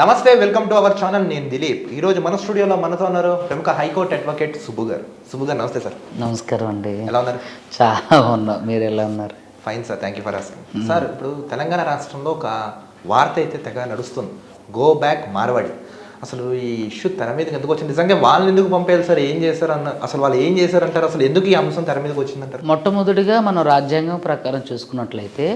నమస్తే welcome to our channel. నేను దిలీప్. ఈ రోజు మన స్టూడియోలో మనతో ఉన్నారు ప్రముఖ హైకోర్టు అడ్వకేట్ సుబ్బు గారు సుబ్బు గారు నమస్తే సార్. నమస్కారం అండి. ఎలా ఉన్నారు? చాలా ఉన్నా మీరు ఎలా ఉన్నారు? Fine sir thank you for asking. Sir ఇప్పుడు తెలంగాణ రాష్ట్రంలో ఒక వార్త అయితే తెగ నడుస్తుంది. Go back Marwadi. అసలు ఈ ఇష్యూ తెర మీదకి ఎందుకు వచ్చింది? నిజంగా వాళ్ళని ఎందుకు పంపేయాలి సార్? ఏం చేశారు అన్న అసలు వాళ్ళు ఏం చేశారంటారు? అసలు ఎందుకు ఈ అంశం తెర మీదకి వచ్చిందంటారు? మొట్టమొదటిగా మనం రాజ్యాంగం ప్రకారం చూసుకున్నట్లయితే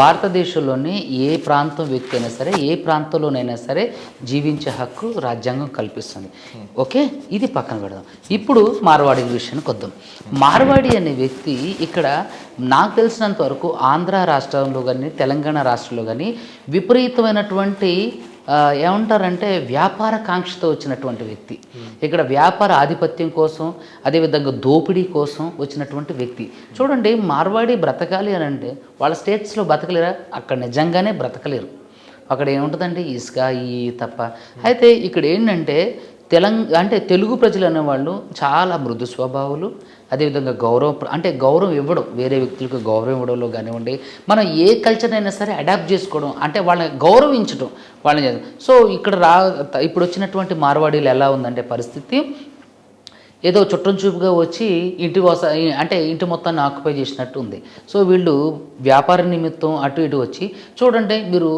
భారతదేశంలోని ఏ ప్రాంతం వ్యక్తి అయినా సరే ఏ ప్రాంతంలోనైనా సరే జీవించే హక్కు రాజ్యాంగం కల్పిస్తుంది. ఓకే? ఇది పక్కన పెడదాం. ఇప్పుడు మార్వాడి విషయానికి వద్దాం మార్వాడి అనే వ్యక్తి ఇక్కడ నాకు తెలిసినంత వరకు ఆంధ్ర రాష్ట్రంలో కానీ తెలంగాణ రాష్ట్రంలో కానీ విపరీతమైనటువంటి ఏమంటారంటే వ్యాపార కాంక్షతో వచ్చినటువంటి వ్యక్తి. ఇక్కడ వ్యాపార ఆధిపత్యం కోసం అదేవిధంగా దోపిడీ కోసం వచ్చినటువంటి వ్యక్తి. చూడండి మార్వాడి బ్రతకాలి అని అంటే వాళ్ళ స్టేట్స్లో బ్రతకలేరా? అక్కడ నిజంగానే బ్రతకలేరు. అక్కడ ఏముంటుందండి? ఇసుక ఈ తప్ప. అయితే ఇక్కడ ఏంటంటే తెలంగా అంటే తెలుగు ప్రజలు అనేవాళ్ళు చాలా మృదు స్వభావాలు అదేవిధంగా గౌరవం అంటే గౌరవం ఇవ్వడం వేరే వ్యక్తులకు గౌరవం ఇవ్వడంలో కానివ్వండి మనం ఏ కల్చర్ అయినా సరే అడాప్ట్ చేసుకోవడం అంటే వాళ్ళని గౌరవించడం వాళ్ళని సో ఇక్కడ రా ఇప్పుడు వచ్చినటువంటి మార్వాడీలు ఎలా ఉందంటే పరిస్థితి ఏదో చుట్టం చూపుగా వచ్చి ఇంటి వాస అంటే ఇంటి మొత్తాన్ని ఆక్యుపై చేసినట్టు ఉంది. సో వీళ్ళు వ్యాపార నిమిత్తం అటు ఇటు వచ్చి చూడండి మీరు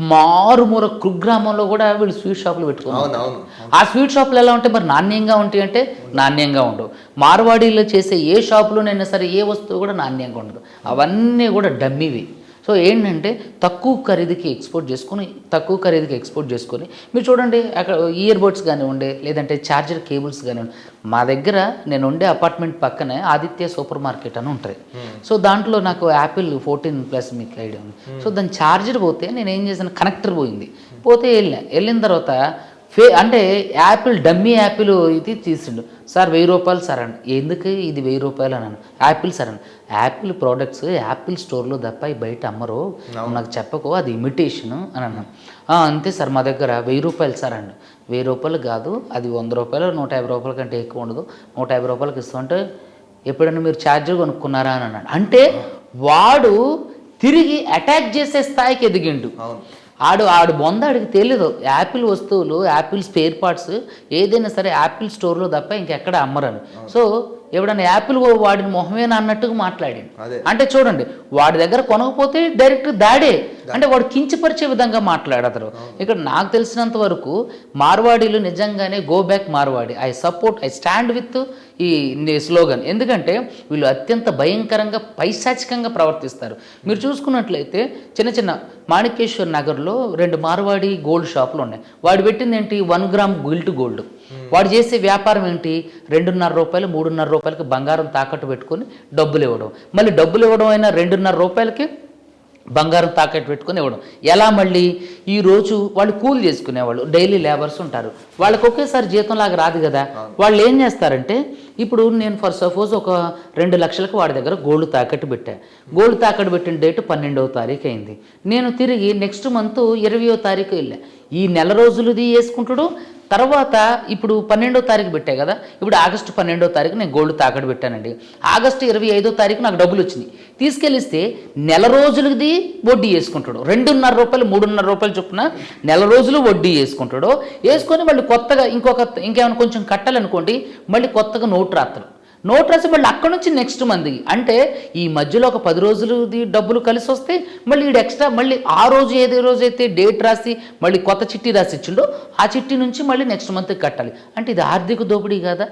మారుమూర కుగ్రామంలో కూడా వీళ్ళు స్వీట్ షాపులు పెట్టుకున్నారు. ఆ స్వీట్ షాపులు ఎలా ఉంటాయి మరి నాణ్యంగా ఉంటాయి అంటే నాణ్యంగా ఉండవు. మార్వాడీలో చేసే ఏ షాపులోనైనా సరే ఏ వస్తువు కూడా నాణ్యంగా ఉండదు. అవన్నీ కూడా డమ్మివి. సో ఏంటంటే తక్కువ ఖరీదుకి ఎక్స్పోర్ట్ చేసుకొని తక్కువ ఖరీదుకి ఎక్స్పోర్ట్ చేసుకొని మీరు చూడండి అక్కడ ఇయర్ బడ్స్ కానివ్వండి లేదంటే ఛార్జర్ కేబుల్స్ కానివ్వండి మా దగ్గర నేను ఉండే అపార్ట్మెంట్ పక్కనే ఆదిత్య సూపర్ మార్కెట్ అని ఉంటుంది. సో దాంట్లో నాకు యాపిల్ ఫోర్టీన్ ప్లస్ మీకు ఐడియా ఉంది. సో దాని ఛార్జర్ పోతే నేను ఏం చేశాను? కనెక్టర్ పోయింది. పోతే వెళ్ళిన వెళ్ళిన తర్వాత ఫే అంటే యాపిల్ డమ్మీ యాపిల్ ఇది తీసిండు. సార్ వెయ్యి రూపాయలు సార్ అండి ఎందుకు ఇది వెయ్యి రూపాయలు అన్నాను యాపిల్ సార్ అని యాపిల్ ప్రోడక్ట్స్ యాపిల్ స్టోర్లో తప్ప బయట అమ్మరు. నాకు చెప్పకు అది ఇమిటేషన్ అని అన్నాను "ఆ, అంతే సార్ మా దగ్గర. వెయ్యి రూపాయలు సార్ అండి వెయ్యి రూపాయలు కాదు అది వంద రూపాయలు నూట యాభై రూపాయల కంటే ఎక్కువ ఉండదు. నూట యాభై రూపాయలకి ఇస్తుంటే ఎప్పుడైనా మీరు ఛార్జర్ కొనుక్కున్నారా అని అన్నాడు. అంటే వాడు తిరిగి అటాక్ చేసే స్థాయికి ఎదిగిండు. అవును. ఆడు ఆడు బొంద ఆడికి తెలియదు యాపిల్ వస్తువులు యాపిల్ స్పేర్ పార్ట్స్ ఏదైనా సరే యాపిల్ స్టోర్లో తప్ప ఇంకెక్కడ అమ్మరని. సో ఎవడన్నా యాపిల్ వాడిన మొహమేనా అన్నట్టుగా మాట్లాడాడు. అదే. అంటే చూడండి వాడి దగ్గర కొనకపోతే డైరెక్ట్ దాడే. అంటే వాడు కించపరిచే విధంగా మాట్లాడతారు ఇక్కడ నాకు తెలిసినంత వరకు మార్వాడీలు నిజంగానే go back Marwadi. I support I stand with ఈ స్లోగన్. ఎందుకంటే వీళ్ళు అత్యంత భయంకరంగా పైశాచికంగా ప్రవర్తిస్తారు. మీరు చూసుకున్నట్లయితే చిన్న చిన్న మాణికేశ్వర్ నగర్లో రెండు మార్వాడి గోల్డ్ షాపులు ఉన్నాయి. వాడు పెట్టింది ఏంటి? One gram gilt gold. వాడు చేసే వ్యాపారం ఏంటి? రెండున్నర రూపాయలు మూడున్నర రూపాయలకి బంగారం తాకట్టు పెట్టుకొని డబ్బులు ఇవ్వడం. మళ్ళీ డబ్బులు ఇవ్వడం అయినా రెండున్నర రూపాయలకి బంగారం తాకట్టు పెట్టుకొని ఇవ్వడం. ఎలా మళ్ళీ? ఈరోజు వాళ్ళు కూలి చేసుకునేవాళ్ళు డైలీ లేబర్స్ ఉంటారు. వాళ్ళకి ఒకేసారి జీతం లాగా రాదు కదా. వాళ్ళు ఏం చేస్తారంటే ఇప్పుడు నేను ఫర్ సపోజ్ ఒక రెండు లక్షలకు వాడి దగ్గర గోల్డ్ తాకట్టు పెట్టా. గోల్డ్ తాకట్టు పెట్టిన డేట్ పన్నెండవ తారీఖు అయింది. నేను తిరిగి నెక్స్ట్ మంత్ ఇరవయో తారీఖు వెళ్ళా. ఈ నెల రోజులది వేసుకుంటాడు తర్వాత ఇప్పుడు పన్నెండో తారీఖు పెట్టా కదా ఇప్పుడు ఆగస్టు పన్నెండో తారీఖు నేను గోల్డ్ తాకట్టు పెట్టానండి. ఆగస్టు ఇరవై ఐదో తారీఖు నాకు డబ్బులు వచ్చినాయి. తీసుకెళ్ళిస్తే నెల రోజులది వడ్డీ వేసుకుంటాడు. రెండున్నర రూపాయలు మూడున్నర రూపాయలు చొప్పున నెల రోజులు వడ్డీ వేసుకుంటాడు. వేసుకొని మళ్ళీ కొత్తగా ఇంకొక ఇంకేమైనా కొంచెం కట్టాలనుకోండి మళ్ళీ కొత్తగా నోటు రాస్తాడు నోట్ రాసి మళ్ళీ అక్కడ నుంచి నెక్స్ట్ మంది. అంటే ఈ మధ్యలో ఒక పది రోజులది డబ్బులు కలిసి వస్తే మళ్ళీ ఈడు ఎక్స్ట్రా మళ్ళీ ఆ రోజు ఏదే రోజు అయితే డేట్ రాసి మళ్ళీ కొత్త చిట్టి రాసి ఇచ్చిండో ఆ చిట్టి నుంచి మళ్ళీ నెక్స్ట్ మంత్ కట్టాలి. అంటే ఇది ఆర్థిక దోపిడీ కాదా?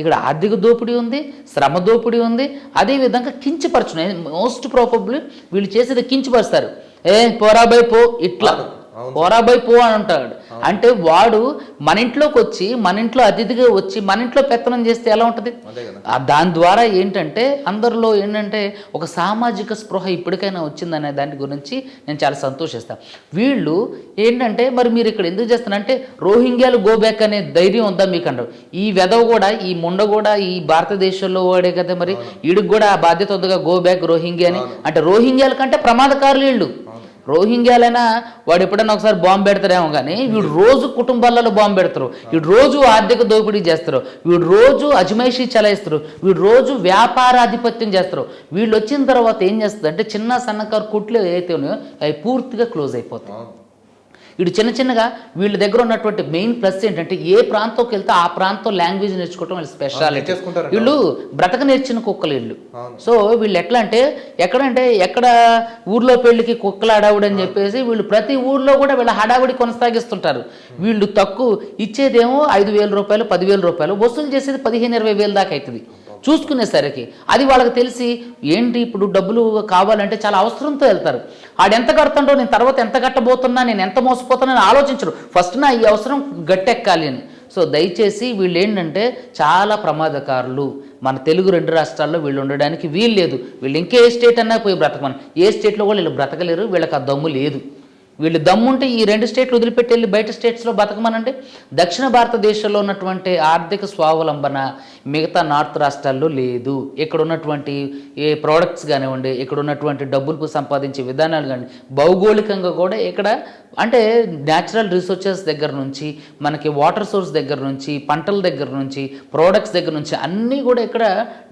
ఇక్కడ ఆర్థిక దోపిడీ ఉంది శ్రమ దోపిడీ ఉంది అదేవిధంగా కించపరచునే మోస్ట్ ప్రాబబ్లీ వీళ్ళు చేసేది కించపరుస్తారు. ఏ పోరాబై పో ఇట్లా. పోరాబై పో అని అంటాడు. అంటే వాడు మన ఇంట్లోకి వచ్చి మన ఇంట్లో అతిథిగా వచ్చి మన ఇంట్లో పెత్తనం చేస్తే ఎలా ఉంటుంది? దాని ద్వారా ఏంటంటే అందరిలో ఏంటంటే ఒక సామాజిక స్పృహ ఇప్పటికైనా వచ్చిందనే దాని గురించి నేను చాలా సంతోషిస్తాను వీళ్ళు ఏంటంటే మరి మీరు ఇక్కడ ఎందుకు చేస్తారంటే రోహింగ్యాలు గో బ్యాక్ అనే ధైర్యం ఉందా మీకు అంటారు ఈ వెధవ కూడా ఈ ముండ కూడా ఈ భారతదేశంలో వాడే కదా మరి వీడికి కూడా ఆ బాధ్యత ఉందిగా గో బ్యాక్ రోహింగ్యా అని అంటే రోహింగ్యాల కంటే ప్రమాదకారులు వీళ్ళు. రోహింగ్యాలైనా వాడు ఎప్పుడైనా ఒకసారి బాంబు పెడతారేమో కానీ వీడు రోజు కుటుంబాలలో బాంబు పెడతారు. వీడు రోజు ఆర్థిక దోపిడీ చేస్తారు. వీడు రోజు అజమైషీ చలాయిస్తారు. వీడు రోజు వ్యాపారాధిపత్యం చేస్తారు. వీళ్ళు వచ్చిన తర్వాత ఏం చేస్తారు అంటే చిన్న సన్నకారు కుట్లు ఏదైతే ఉన్నాయో అవి పూర్తిగా క్లోజ్ అయిపోతాయి. వీడు చిన్న చిన్నగా వీళ్ళ దగ్గర ఉన్నటువంటి మెయిన్ ప్లస్ ఏంటంటే ఏ ప్రాంతంకి వెళ్తే ఆ ప్రాంతం లాంగ్వేజ్ నేర్చుకోవడం వీళ్ళ స్పెషాలిటీ. వీళ్ళు బ్రతక నేర్చిన కుక్కలు వీళ్ళు. సో వీళ్ళు ఎట్లా అంటే ఎక్కడంటే ఎక్కడ ఊర్లో పెళ్ళికి కుక్కల హడావుడి అని చెప్పేసి వీళ్ళు ప్రతి ఊర్లో కూడా వీళ్ళ హడావుడి కొనసాగిస్తుంటారు వీళ్ళు తక్కువ ఇచ్చేదేమో ఐదు వేల రూపాయలు పదివేల రూపాయలు వసూలు చేసేది పదిహేను ఇరవై వేలు దాకా అవుతుంది చూసుకునేసరికి అది వాళ్ళకి తెలిసి ఏంటి ఇప్పుడు డబ్బులు కావాలంటే చాలా అవసరంతో వెళ్తారు. ఆడెంత కడతాడో నేను తర్వాత ఎంత కట్టబోతున్నా నేను ఎంత మోసపోతున్నా అని ఆలోచించరు. ఫస్ట్ నా ఈ అవసరం గట్టెక్కాలి అని. సో దయచేసి వీళ్ళు ఏంటంటే చాలా ప్రమాదకారులు. మన తెలుగు రెండు రాష్ట్రాల్లో వీళ్ళు ఉండడానికి వీలు లేదు వీళ్ళు ఇంకే స్టేట్ అన్నా పోయి బ్రతకమని. ఏ స్టేట్లో కూడా వీళ్ళు బ్రతకలేరు వీళ్ళకి ఆ దమ్ము లేదు. వీళ్ళు దమ్ముంటే ఈ రెండు స్టేట్లు వదిలిపెట్టి వెళ్ళి బయట స్టేట్స్లో బతకమనండి. దక్షిణ భారతదేశంలో ఉన్నటువంటి ఆర్థిక స్వావలంబన మిగతా నార్త్ రాష్ట్రాల్లో లేదు. ఇక్కడ ఉన్నటువంటి ఏ ప్రోడక్ట్స్ కానివ్వండి ఇక్కడ ఉన్నటువంటి డబ్బులకు సంపాదించే విధానాలు కానీ భౌగోళికంగా కూడా ఇక్కడ అంటే న్యాచురల్ రిసోర్సెస్ దగ్గర నుంచి మనకి వాటర్ సోర్స్ దగ్గర నుంచి పంటల దగ్గర నుంచి ప్రోడక్ట్స్ దగ్గర నుంచి అన్నీ కూడా ఇక్కడ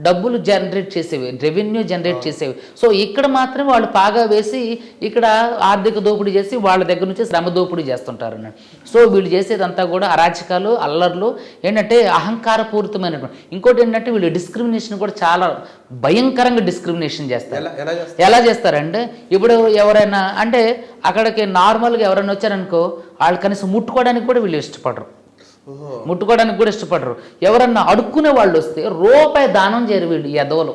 డబ్బులు జనరేట్ చేసేవి రెవెన్యూ జనరేట్ చేసేవి. సో ఇక్కడ మాత్రం వాళ్ళు పాగా వేసి ఇక్కడ ఆర్థిక దోపిడీ చేసి వాళ్ళ దగ్గర నుంచి శ్రమ దోపిడీ చేస్తుంటారు అన్నట్టు సో వీళ్ళు చేసేదంతా కూడా అరాచకాలు అల్లర్లు ఏంటంటే అహంకారపూరితమైనటువంటి. ఇంకోటి ఏంటంటే వీళ్ళు డిస్క్రిమినేషన్ కూడా చాలా భయంకరంగా డిస్క్రిమినేషన్ చేస్తారు. ఎలా ఎలా చేస్తారు? ఎలా చేస్తారంటే ఇప్పుడు ఎవరైనా అంటే అక్కడికి నార్మల్గా ఎవరైనా వచ్చారనుకో వాళ్ళు కనీసం ముట్టుకోవడానికి కూడా వీళ్ళు ఇష్టపడరు. ముట్టుకోవడానికి కూడా ఇష్టపడరు. ఎవరన్నా అడుక్కునే వాళ్ళు వస్తే రూపాయి దానం చేయరు వీళ్ళు ఎదవలు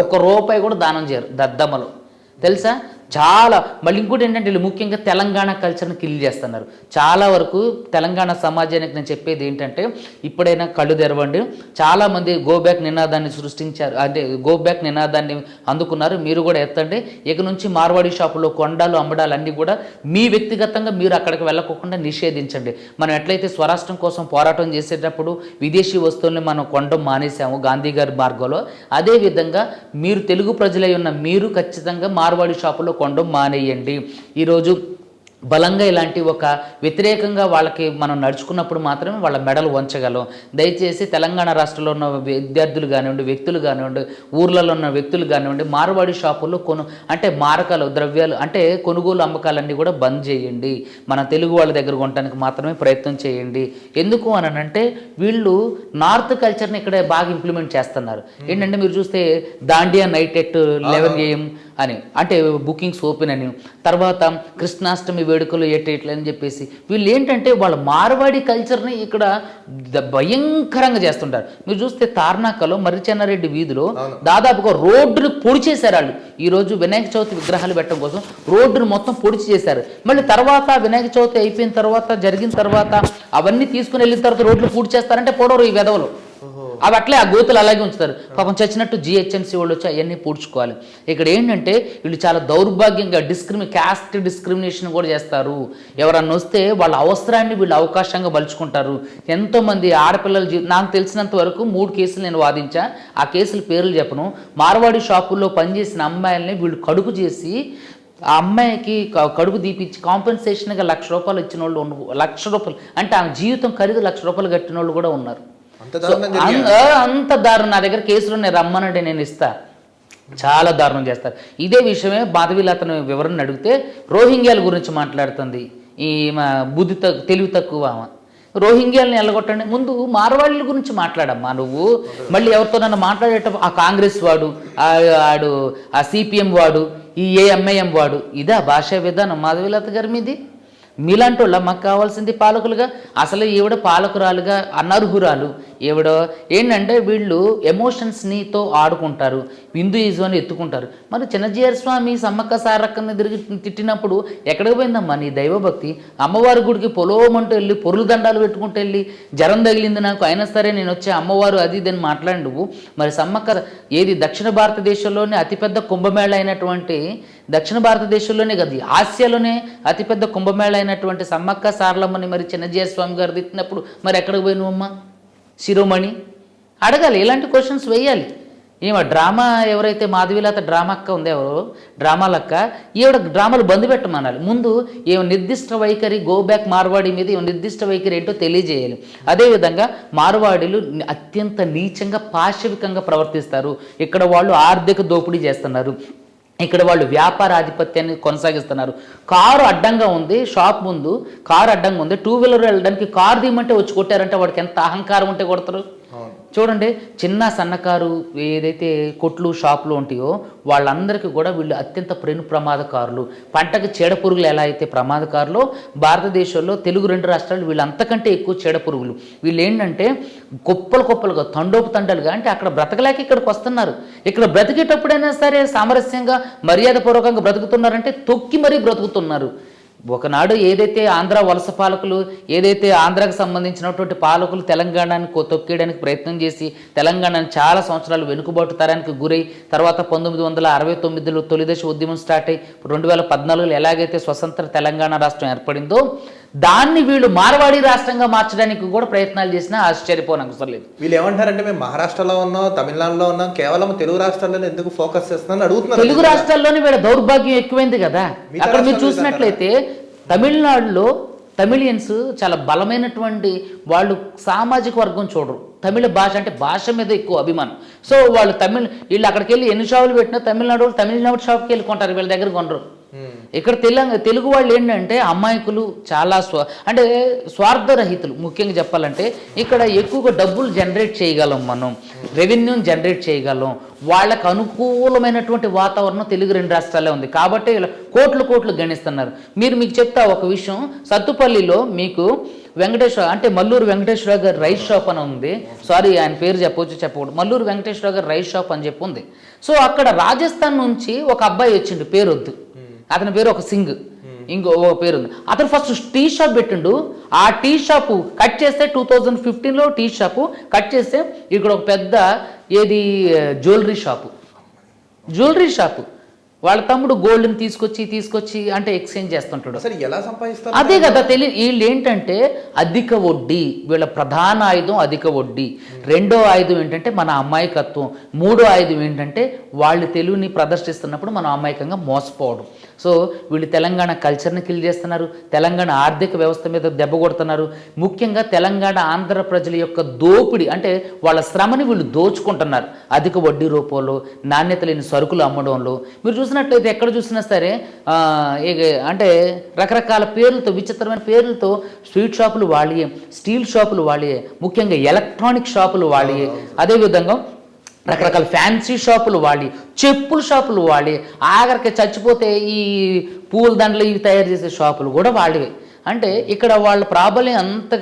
ఒక్క రూపాయి కూడా దానం చేయరు. దద్దమ్మలు. తెలుసా? చాలా మళ్ళీ ఇంకోటి ఏంటంటే వీళ్ళు ముఖ్యంగా తెలంగాణ కల్చర్ని కిల్ చేస్తున్నారు. చాలా వరకు తెలంగాణ సమాజానికి నేను చెప్పేది ఏంటంటే ఇప్పుడైనా కళ్ళు తెరవండి. చాలామంది గో బ్యాక్ నినాదాన్ని సృష్టించారు అంటే గో బ్యాక్ నినాదాన్ని అందుకున్నారు. మీరు కూడా ఎత్తండి. ఇక నుంచి మార్వాడి షాపులో కొండాలు అమ్మడాలు అన్నీ కూడా మీ వ్యక్తిగతంగా మీరు అక్కడికి వెళ్ళకోకుండా నిషేధించండి. మనం ఎట్లయితే స్వరాష్ట్రం కోసం పోరాటం చేసేటప్పుడు విదేశీ వస్తువుల్ని మనం కొండం మానేసాము గాంధీ గారి మార్గంలో అదేవిధంగా మీరు తెలుగు ప్రజలై ఉన్న మీరు ఖచ్చితంగా మార్వాడి షాపులో కొండం మానేయండి. ఈరోజు బలంగా ఇలాంటి ఒక వ్యతిరేకంగా వాళ్ళకి మనం నడుచుకున్నప్పుడు మాత్రమే వాళ్ళ మెడలు వంచగలం. దయచేసి తెలంగాణ రాష్ట్రంలో ఉన్న విద్యార్థులు కానివ్వండి వ్యక్తులు కానివ్వండి ఊర్లలో ఉన్న వ్యక్తులు కానివ్వండి మార్వాడి షాపుల్లో కొను అంటే మారకాలు ద్రవ్యాలు అంటే కొనుగోలు అమ్మకాలన్నీ కూడా బంద్ చేయండి. మన తెలుగు వాళ్ళ దగ్గర కొనడానికి మాత్రమే ప్రయత్నం చేయండి. ఎందుకు అని అంటే వీళ్ళు నార్త్ కల్చర్ని ఇక్కడ బాగా ఇంప్లిమెంట్ చేస్తున్నారు. ఏంటంటే మీరు చూస్తే dandiya night at eleven AM అని అంటే బుకింగ్స్ ఓపెన్ అని తర్వాత కృష్ణాష్టమి వేడుకలు ఎట్ ఎట్లా అని చెప్పేసి వీళ్ళు ఏంటంటే వాళ్ళ మార్వాడి కల్చర్ని ఇక్కడ భయంకరంగా చేస్తుంటారు. మీరు చూస్తే తార్నాకలో మర్రిచెన్నారెడ్డి వీధిలో దాదాపుగా రోడ్డును పొడి చేశారు వాళ్ళు ఈరోజు వినాయక చవితి విగ్రహాలు పెట్టడం కోసం రోడ్డును మొత్తం పొడిచి చేశారు. మళ్ళీ తర్వాత వినాయక చవితి అయిపోయిన తర్వాత జరిగిన తర్వాత అవన్నీ తీసుకుని వెళ్ళిన తర్వాత రోడ్లు పూడి చేస్తారంటే పొడవరు ఈ వెధవలు అవి అట్లే ఆ గోతులు అలాగే ఉంచుతారు. పాపం చచ్చినట్టు జిహెచ్ఎంసీ వాళ్ళు వచ్చి అవన్నీ పూడ్చుకోవాలి. ఇక్కడ ఏంటంటే వీళ్ళు చాలా దౌర్భాగ్యంగా డిస్క్రిమి క్యాస్ట్ డిస్క్రిమినేషన్ కూడా చేస్తారు. ఎవరన్నా వస్తే వాళ్ళ అవసరాన్ని వీళ్ళు అవకాశంగా బలుచుకుంటారు ఎంతోమంది ఆడపిల్లలు జీ- నాకు తెలిసినంత వరకు మూడు కేసులు నేను వాదించా. ఆ కేసులు పేర్లు చెప్పను. మార్వాడి షాపుల్లో పనిచేసిన అమ్మాయిల్ని వీళ్ళు కడుపు చేసి ఆ అమ్మాయికి కడుపు తీపిచ్చి కాంపెన్సేషన్గా లక్ష రూపాయలు ఇచ్చిన వాళ్ళు లక్ష రూపాయలు అంటే ఆమె జీవితం ఖరీదు లక్ష రూపాయలు కట్టిన వాళ్ళు కూడా ఉన్నారు. అంత దారుణం. నా దగ్గర కేసులు ఉన్నాయి. రమ్మనంటే నేను ఇస్తా. చాలా దారుణం చేస్తారు. ఇదే విషయమే మాధవీలు అతను వివరణ అడిగితే రోహింగ్యాల గురించి మాట్లాడుతుంది. ఈ మా బుద్ధి తక్కు తెలివి తక్కువ ఆమె. రోహింగ్యాలని ఎల్లగొట్టండి ముందు మార్వాళ్ళ గురించి మాట్లాడమ్మా నువ్వు. మళ్ళీ ఎవరితో నన్ను మాట్లాడేటప్పుడు ఆ కాంగ్రెస్ వాడు ఆడు ఆ సిపిఎం వాడు ఈ ఏఎంఐఎం వాడు. ఇదా భాషా విధానం మాధవీలత గారి మీది? మీలాంటి వాళ్ళ మాకు కావాల్సింది పాలకులుగా. అసలు ఈవిడ పాలకురాలుగా అనర్హురాలు. ఈవిడ ఏంటంటే వీళ్ళు ఎమోషన్స్నితో ఆడుకుంటారు. హిందూయిజం ఎత్తుకుంటారు. మరి చిన్నజీయర్ స్వామి సమ్మక్క సారక్కని తిరిగి తిట్టినప్పుడు ఎక్కడికి పోయిందమ్మా నీ దైవభక్తి? అమ్మవారి గుడికి పొలవమంటూ వెళ్ళి పొరులు దండాలు పెట్టుకుంటూ వెళ్ళి జ్వరం తగిలింది నాకు అయినా సరే నేను వచ్చే అమ్మవారు అది ఇది అని మాట్లాడి నువ్వు మరి సమ్మక్క ఏది దక్షిణ భారతదేశంలోనే అతిపెద్ద కుంభమేళ అయినటువంటి దక్షిణ భారతదేశంలోనే కాదు ఆసియాలోనే అతిపెద్ద కుంభమేళ అయినటువంటి సమ్మక్క సారలమ్మని మరి చిన్నజీయ స్వామి గారు తిట్టినప్పుడు మరి ఎక్కడికి పోయినవమ్మ శిరోమణి? అడగాలి ఇలాంటి క్వశ్చన్స్ వేయాలి. ఏమో డ్రామా ఎవరైతే మాధవీలత డ్రామా అక్క ఉందో ఎవరు? డ్రామాలక్క ఈవిడ డ్రామాలు బంద్ పెట్టమనాలి. ముందు ఏమో నిర్దిష్ట వైఖరి గో బ్యాక్ మార్వాడి మీద ఈమె నిర్దిష్ట వైఖరి ఏంటో తెలియజేయాలి. అదేవిధంగా మార్వాడీలు అత్యంత నీచంగా పాశవికంగా ప్రవర్తిస్తారు. ఇక్కడ వాళ్ళు ఆర్థిక దోపిడీ చేస్తున్నారు. ఇక్కడ వాళ్ళు వ్యాపార ఆధిపత్యాన్ని కొనసాగిస్తున్నారు. కారు అడ్డంగా ఉంది షాప్ ముందు కారు అడ్డంగా ఉంది. టూ వీలర్ వెళ్ళడానికి కారు తీయమంటే వచ్చి కొట్టారంటే వాడికి ఎంత అహంకారం ఉంటే కొడతారు? చూడండి చిన్న సన్నకారు ఏదైతే కొట్లు షాపులు ఉంటాయో వాళ్ళందరికీ కూడా వీళ్ళు అత్యంత ప్రేణు ప్రమాదకారులు. పంటకు చీడపురుగులు ఎలా అయితే ప్రమాదకారులో భారతదేశంలో తెలుగు రెండు రాష్ట్రాలు వీళ్ళు అంతకంటే ఎక్కువ చీడపురుగులు వీళ్ళు ఏంటంటే కుప్పలు కుప్పలుగా తండోపు తండలుగా అంటే అక్కడ బ్రతకలేక ఇక్కడికి వస్తున్నారు. ఇక్కడ బ్రతికేటప్పుడైనా సరే సామరస్యంగా మర్యాదపూర్వకంగా బ్రతుకుతున్నారంటే తొక్కి మరీ బ్రతుకుతున్నారు. ఒకనాడు ఏదైతే ఆంధ్ర వలస పాలకులు ఏదైతే ఆంధ్రాకు సంబంధించినటువంటి పాలకులు తెలంగాణని తొక్కేయడానికి ప్రయత్నం చేసి తెలంగాణను చాలా సంవత్సరాలు వెనుకబాటు తరానికి గురై తర్వాత పంతొమ్మిది వందల అరవై తొమ్మిదిలో తొలిదశ ఉద్యమం స్టార్ట్ అయ్యి రెండు వేల పద్నాలుగులో ఎలాగైతే స్వతంత్ర తెలంగాణ రాష్ట్రం ఏర్పడిందో దాన్ని వీళ్ళు మార్వాడి రాష్ట్రంగా మార్చడానికి కూడా ప్రయత్నాలు చేసినా ఆశ్చర్యపోనవసరం లేదు. వీళ్ళు ఏమంటారంటే మేము మహారాష్ట్రలో ఉన్నాం తమిళనాడులో ఉన్నాం కేవలం తెలుగు రాష్ట్రాల్లో ఎందుకు ఫోకస్ చేస్తున్నారని అడుగుతున్నారు. తెలుగు రాష్ట్రాల్లోనే వీళ్ళ దౌర్భాగ్యం ఎక్కువైంది కదా. అక్కడ మీరు చూసినట్లయితే తమిళనాడులో తమిళియన్స్ చాలా బలమైనటువంటి వాళ్ళు సామాజిక వర్గం చూడరు. తమిళ భాష అంటే భాష మీద ఎక్కువ అభిమానం. సో వాళ్ళు తమిళ్ వీళ్ళు అక్కడికి వెళ్ళి ఎన్ని షాపులు పెట్టినా తమిళనాడు వాళ్ళు తమిళనాడు షాప్కి వెళ్ళి కొంటారు వీళ్ళ దగ్గర కొనరు. ఇక్కడ తెలంగాణ తెలుగు వాళ్ళు ఏంటంటే అమాయకులు చాలా స్వ అంటే స్వార్థరహితులు. ముఖ్యంగా చెప్పాలంటే ఇక్కడ ఎక్కువగా డబ్బులు జనరేట్ చేయగలం మనం. రెవెన్యూని జనరేట్ చేయగలం. వాళ్ళకు అనుకూలమైనటువంటి వాతావరణం తెలుగు రెండు రాష్ట్రాలే ఉంది. కాబట్టి ఇలా కోట్లు కోట్లు గణిస్తున్నారు. మీరు మీకు చెప్తా ఒక విషయం. సత్తుపల్లిలో మీకు వెంకటేశ్వర అంటే మల్లూరు వెంకటేశ్వర గారి రైస్ షాప్ అని ఉంది. సారీ ఆయన పేరు చెప్పవచ్చు చెప్పకూడదు. మల్లూరు వెంకటేశ్వర గారి రైస్ షాప్ అని చెప్పి ఉంది. సో అక్కడ రాజస్థాన్ నుంచి ఒక అబ్బాయి వచ్చిండు పేరు వద్దు అతని పేరు ఒక సింగ్. ఇంకో ఓ పేరు ఉంది అతను ఫస్ట్ టీ షాప్ పెట్టిండు. ఆ టీ షాప్ కట్ చేస్తే టూ థౌజండ్ ఫిఫ్టీన్లో టీ షాపు కట్ చేస్తే ఇక్కడ ఒక పెద్ద ఏది జ్యువెలరీ షాపు జ్యువెలరీ షాపు వాళ్ళ తమ్ముడు గోల్డ్ని తీసుకొచ్చి తీసుకొచ్చి అంటే ఎక్స్చేంజ్ చేస్తుంటాడు. అసలు ఎలా సంపాదిస్తారు అదే కదా తెలియ వీళ్ళు ఏంటంటే అధిక వడ్డీ వీళ్ళ ప్రధాన ఆయుధం అధిక వడ్డీ. రెండో ఆయుధం ఏంటంటే మన అమాయకత్వం. మూడో ఆయుధం ఏంటంటే వాళ్ళు తెలుగుని ప్రదర్శిస్తున్నప్పుడు మనం అమాయకంగా మోసపోవడం. సో వీళ్ళు తెలంగాణ కల్చర్ని కిల్ చేస్తున్నారు తెలంగాణ ఆర్థిక వ్యవస్థ మీద దెబ్బ కొడుతున్నారు. ముఖ్యంగా తెలంగాణ ఆంధ్ర ప్రజల యొక్క దోపిడి అంటే వాళ్ళ శ్రమని వీళ్ళు దోచుకుంటున్నారు. అధిక వడ్డీ రూపంలో నాణ్యత లేని సరుకులు అమ్మడంలో. మీరు చూసినట్లయితే ఎక్కడ చూసినా సరే అంటే రకరకాల పేర్లతో విచిత్రమైన పేర్లతో స్వీట్ షాపులు వాళ్ళే స్టీల్ షాపులు వాళ్ళే ముఖ్యంగా ఎలక్ట్రానిక్ షాపులు వాళ్ళే అదేవిధంగా రకరకాల ఫ్యాన్సీ షాపులు వాడి చెప్పుల షాపులు వాడి ఆఖరికి చచ్చిపోతే ఈ పూల దండలు ఇవి తయారు చేసే షాపులు కూడా వాడివే అంటే ఇక్కడ వాళ్ళ ప్రాబల్యం అంత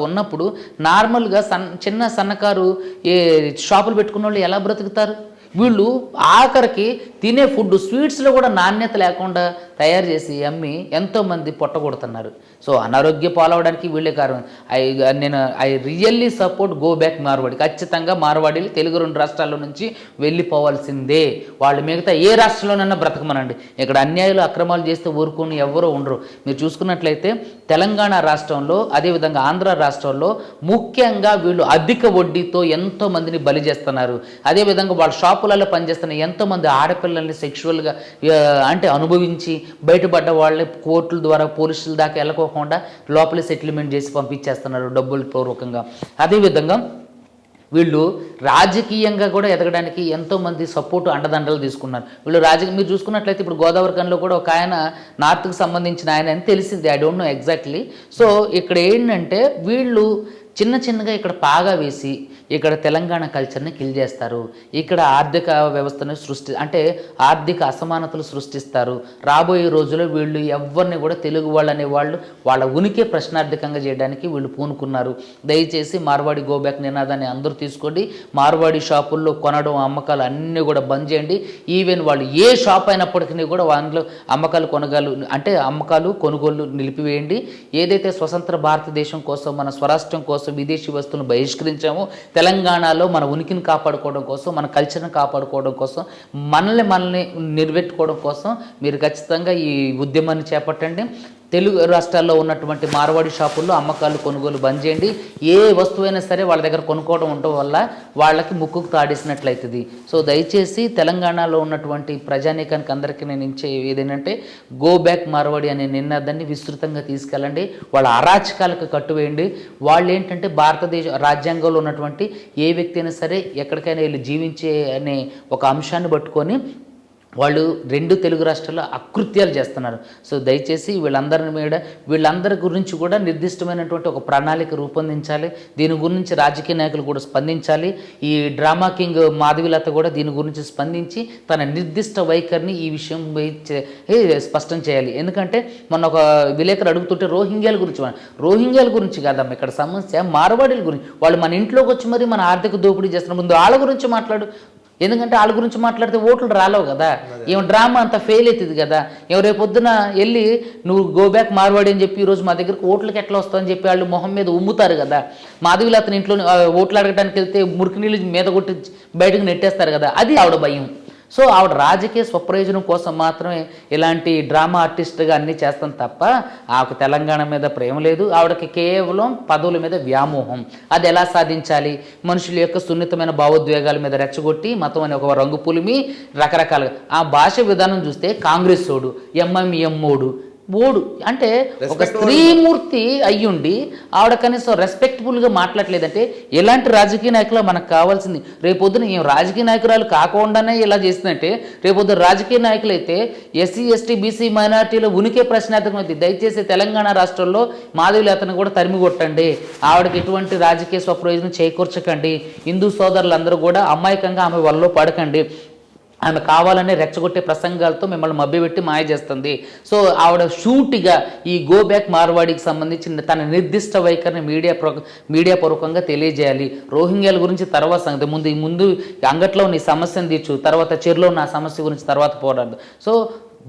ఉన్నప్పుడు నార్మల్గా సన్ చిన్న సన్నకారు ఏ షాపులు పెట్టుకున్న వాళ్ళు ఎలా బ్రతుకుతారు? వీళ్ళు ఆఖరికి తినే ఫుడ్ స్వీట్స్లో కూడా నాణ్యత లేకుండా తయారు చేసి అమ్మి ఎంతోమంది పొట్టగొడుతున్నారు సో అనారోగ్య పాలవడానికి వీళ్ళే కారణం. ఐ నేను I really support go back Marwadi. ఖచ్చితంగా మార్వాడీలు తెలుగు రెండు రాష్ట్రాల నుంచి వెళ్ళిపోవాల్సిందే. వాళ్ళు మిగతా ఏ రాష్ట్రంలోనైనా బ్రతకమనండి. ఇక్కడ అన్యాయాలు అక్రమాలు చేస్తే ఊరుకుని ఎవరో ఉండరు. మీరు చూసుకున్నట్లయితే తెలంగాణ రాష్ట్రంలో అదేవిధంగా ఆంధ్ర రాష్ట్రంలో ముఖ్యంగా వీళ్ళు అధిక వడ్డీతో ఎంతోమందిని బలి చేస్తున్నారు. అదేవిధంగా వాళ్ళ షాపులలో పనిచేస్తున్న ఎంతోమంది ఆడపిల్లల్ని సెక్షువల్గా అంటే అనుభవించి బయటపడ్డ వాళ్ళని కోర్టుల ద్వారా పోలీసుల దాకా వెళ్ళకోకుండా లోపల సెటిల్మెంట్ చేసి పంపించేస్తున్నారు డబ్బుల పూర్వకంగా. అదేవిధంగా వీళ్ళు రాజకీయంగా కూడా ఎదగడానికి ఎంతోమంది సపోర్ట్ అండదండలు తీసుకున్నారు. వీళ్ళు రాజకీయ మీరు చూసుకున్నట్లయితే ఇప్పుడు గోదావరి కన్లో కూడా ఒక ఆయన నార్త్కి సంబంధించిన ఆయన అని తెలిసింది. I don't know exactly so ఇక్కడ ఏంటంటే వీళ్ళు చిన్న చిన్నగా ఇక్కడ పాగా వేసి ఇక్కడ తెలంగాణ కల్చర్ని కిల్ చేస్తారు. ఇక్కడ ఆర్థిక వ్యవస్థను సృష్టి అంటే ఆర్థిక అసమానతలు సృష్టిస్తారు. రాబోయే రోజుల్లో వీళ్ళు ఎవరిని కూడా తెలుగు వాళ్ళు అనేవాళ్ళు వాళ్ళ ఉనికి ప్రశ్నార్థకంగా చేయడానికి వీళ్ళు పూనుకున్నారు. దయచేసి మార్వాడి గోబ్యాక్ నినాదాన్ని అందరూ తీసుకోండి. మార్వాడి షాపుల్లో కొనడం అమ్మకాలు అన్నీ కూడా బంద్ చేయండి. ఈవెన్ వాళ్ళు ఏ షాప్ అయినప్పటికీ కూడా వాళ్ళు అమ్మకాలు కొనగాలు అంటే అమ్మకాలు కొనుగోలు నిలిపివేయండి. ఏదైతే స్వతంత్ర భారతదేశం కోసం మన స్వరాష్ట్రం కోసం విదేశీ వస్తువులను బహిష్కరించాము. తెలంగాణలో మన ఉనికిని కాపాడుకోవడం కోసం మన కల్చర్ని కాపాడుకోవడం కోసం మనల్ని మనల్ని నిలబెట్టుకోవడం కోసం మీరు ఖచ్చితంగా ఈ ఉద్యమాన్ని చేపట్టండి. తెలుగు రాష్ట్రాల్లో ఉన్నటువంటి మార్వాడి షాపుల్లో అమ్మకాలు కొనుగోలు బంద్ చేయండి. ఏ వస్తువైనా సరే వాళ్ళ దగ్గర కొనుక్కోవడం ఉండటం వల్ల వాళ్ళకి ముక్కుకు తాడేసినట్లయితుంది. సో దయచేసి తెలంగాణలో ఉన్నటువంటి ప్రజానీకానికి అందరికీ నేను ఇచ్చే ఏదేంటంటే గో బ్యాక్ మార్వాడి అనే నినాదాన్ని విస్తృతంగా తీసుకెళ్ళండి. వాళ్ళ అరాచకాలకు కట్టువేయండి. వాళ్ళు ఏంటంటే భారతదేశ రాజ్యాంగంలో ఉన్నటువంటి ఏ వ్యక్తి అయినా సరే ఎక్కడికైనా వెళ్ళి జీవించే అనే ఒక అంశాన్ని పట్టుకొని వాళ్ళు రెండు తెలుగు రాష్ట్రాల్లో అకృత్యాలు చేస్తున్నారు. సో దయచేసి వీళ్ళందరిని మీద వీళ్ళందరి గురించి కూడా నిర్దిష్టమైనటువంటి ఒక ప్రణాళిక రూపొందించాలి. దీని గురించి రాజకీయ నాయకులు కూడా స్పందించాలి. ఈ డ్రామా కింగ్ మాధవిలత కూడా దీని గురించి స్పందించి తన నిర్దిష్ట వైఖరిని ఈ విషయం స్పష్టం చేయాలి. ఎందుకంటే మొన్న ఒక విలేకరు అడుగుతుంటే రోహింగ్యాల గురించి రోహింగ్యాల గురించి కాదమ్మా ఇక్కడ సమస్య మార్వాడీల గురించి. వాళ్ళు మన ఇంట్లోకి వచ్చి మరి మన ఆర్థిక దోపిడీ చేస్తున్న ముందు వాళ్ళ గురించి మాట్లాడు. ఎందుకంటే వాళ్ళ గురించి మాట్లాడితే ఓట్లు రాలేవు కదా. ఏం డ్రామా అంత ఫెయిల్ అవుతుంది కదా. ఏం రేపు పొద్దున వెళ్ళి నువ్వు గో బ్యాక్ మార్వాడి అని చెప్పి ఈరోజు మా దగ్గరకు ఓట్లకి ఎట్లా వస్తావని చెప్పి వాళ్ళు మొహం మీద ఉమ్ముతారు కదా. మాధవిలు అతని ఇంట్లో ఓట్లు అడగడానికి వెళ్తే మురికి నీళ్ళు మీద కొట్టి బయటకు నెట్టేస్తారు కదా. అది ఆవిడ భయం. సో ఆవిడ రాజకీయ స్వప్రయోజనం కోసం మాత్రమే ఇలాంటి డ్రామా ఆర్టిస్ట్గా అన్నీ చేస్తాం తప్ప ఆవిడ తెలంగాణ మీద ప్రేమ లేదు. ఆవిడకి కేవలం పదవుల మీద వ్యామోహం. అది ఎలా సాధించాలి? మనుషుల యొక్క సున్నితమైన భావోద్వేగాల మీద రెచ్చగొట్టి మతం అనే ఒక రంగు పులిమి రకరకాలుగా. ఆ భాష విధానం చూస్తే కాంగ్రెస్ ఓడు ఎంఎంఎమ్మోడు ఓడు. అంటే ఒక స్త్రీమూర్తి అయ్యుండి ఆవిడ కనీసం రెస్పెక్టబుల్గా మాట్లాడలేదంటే ఎలాంటి రాజకీయ నాయకులు మనకు కావాల్సింది? రేపొద్దున ఏం రాజకీయ నాయకురాలు కాకుండానే ఇలా చేస్తుందంటే రేపొద్దున రాజకీయ నాయకులు అయితే ఎస్సీ ఎస్టీ బీసీ మైనార్టీలో ఉనికే ప్రశ్నార్థకమైంది దయచేసి తెలంగాణ రాష్ట్రంలో మాధవి అతను కూడా తరిమి కొట్టండి. ఆవిడకి ఎటువంటి రాజకీయ స్వప్రయోజనం చేకూర్చకండి. హిందూ సోదరులందరూ కూడా అమాయకంగా ఆమె వల్ల పడకండి. ఆమె కావాలనే రెచ్చగొట్టే ప్రసంగాలతో మిమ్మల్ని మభ్యపెట్టి మాయ చేస్తుంది. సో ఆవిడ షూటిగా ఈ గో బ్యాక్ మార్వాడికి సంబంధించిన తన నిర్దిష్ట వైఖరిని మీడియా ప్ర మీడియా పూర్వకంగా తెలియజేయాలి. రోహింగ్యాల గురించి తర్వాత సంగతి ముందు ముందు అంగట్లో నీ సమస్యను తీర్చు తర్వాత చెరులో నా సమస్య గురించి తర్వాత పోరాడు. సో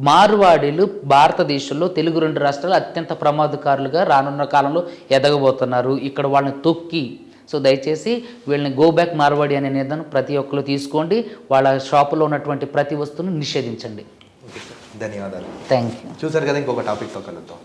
మార్వాడీలు భారతదేశంలో తెలుగు రెండు రాష్ట్రాలు అత్యంత ప్రమాదకారులుగా రానున్న కాలంలో ఎదగబోతున్నారు. ఇక్కడ వాళ్ళని తొక్కి సో దయచేసి వీళ్ళని గో బ్యాక్ మార్వాడి అనే నిర్ణయం ప్రతి ఒక్కరు తీసుకోండి. వాళ్ళ షాపులో ఉన్నటువంటి ప్రతి వస్తువును నిషేధించండి. Okay sir. ధన్యవాదాలు. థ్యాంక్ యూ చూసారు కదా ఇంకొక టాపిక్తో కలుద్దాం.